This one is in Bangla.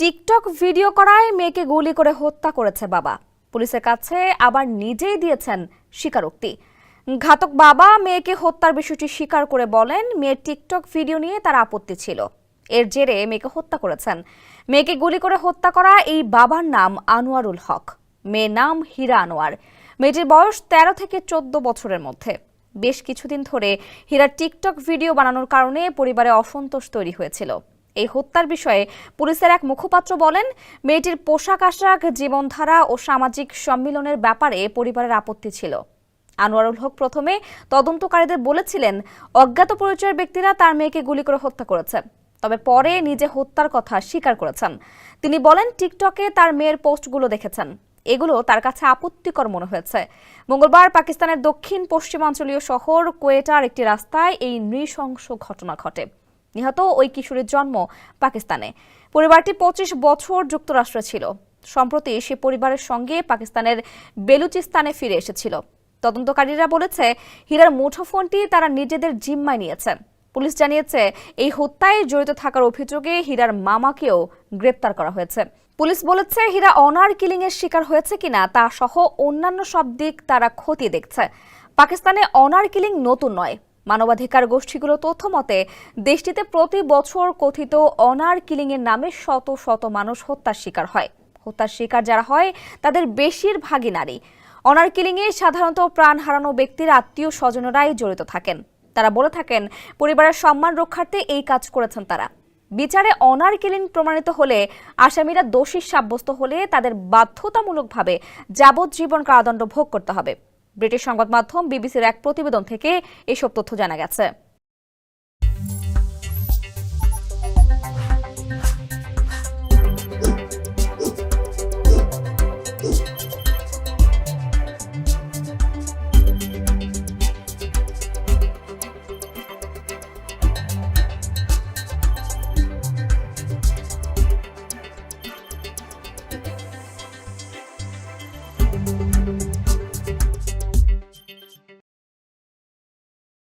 টিকটক ভিডিও করায় মেয়েকে গুলি করে হত্যা করেছে বাবা। পুলিশের কাছে আবার নিজেই দিয়েছেন স্বীকারোক্তি। ঘাতক বাবা মেয়েকে হত্যার বিষয়টি স্বীকার করে বলেন, মেয়ের টিকটক ভিডিও নিয়ে তার আপত্তি ছিল। এর জেরে মেয়েকে হত্যা করেছেন। মেয়েকে গুলি করে হত্যা করা এই বাবার নাম আনোয়ারুল হক। মেয়ের নাম হীরা আনোয়ার। মেয়েটির বয়স তেরো থেকে চোদ্দ বছরের মধ্যে। বেশ কিছুদিন ধরে হীরার টিকটক ভিডিও বানানোর কারণে পরিবারে অসন্তোষ তৈরি হয়েছিল। এই হত্যার বিষয়ে পুলিশের এক মুখপাত্র বলেন, মেয়েটির পোশাক আশাক, জীবনধারা ও সামাজিক সম্মিলনের ব্যাপারে পরিবারের আপত্তি ছিল। আনোয়ারুল হক প্রথমে তদন্তকারীদের বলেছিলেন, অজ্ঞাত পরিচয়ের ব্যক্তিরা তার মেয়েকে গুলি করে হত্যা করেছে। তবে পরে নিজে হত্যার কথা স্বীকার করেছেন। তিনি বলেন, টিকটকে তার মেয়ের পোস্টগুলো দেখেছেন। এগুলো তার কাছে আপত্তিকর মনে হয়েছে। মঙ্গলবার পাকিস্তানের দক্ষিণ পশ্চিমাঞ্চলীয় শহর কোয়েটার একটি রাস্তায় এই নৃশংস ঘটনা ঘটে। নিহত ওই কিশোরের জন্ম পাকিস্তানে। পরিবারটি পঁচিশ বছর যুক্তরাষ্ট্রে ছিল। সম্প্রতি সে পরিবারের সঙ্গে পাকিস্তানের বেলুচিস্তানে ফিরে এসেছিল। তদন্তকারীরা বলেছে, হীরার মুঠোফোনটি তারা নিজেদের জিম্মায় নিয়েছে। পুলিশ জানিয়েছে, এই হত্যায় জড়িত থাকার অভিযোগে হীরার মামাকেও গ্রেপ্তার করা হয়েছে। পুলিশ বলেছে, হীরা অনার কিলিং এর শিকার হয়েছে কিনা তা সহ অন্যান্য সব দিক তারা খতিয়ে দেখছে। পাকিস্তানে অনার কিলিং নতুন নয়। মানবাধিকার গোষ্ঠীগুলো তথ্য মতে দেশটিতে প্রতি বছর কথিত অনার কিলিং এর নামে শত শত মানুষ হত্যার শিকার হয়। হত্যার শিকার যারা হয়, তাদের বেশিরভাগই নারী। অনার কিলিং এ সাধারণত প্রাণ হারানো ব্যক্তির আত্মীয় স্বজনরাই জড়িত থাকেন। তারা বলে থাকেন, পরিবারের সম্মান রক্ষার্থে এই কাজ করেছেন তারা। বিচারে অনার কিলিং প্রমাণিত হলে, আসামিরা দোষী সাব্যস্ত হলে তাদের বাধ্যতামূলকভাবে যাবজ্জীবন কারাদণ্ড ভোগ করতে হবে। ব্রিটিশ সংবাদ মাধ্যম বিবিসির এক প্রতিবেদন থেকে এসব তথ্য জানা গেছে।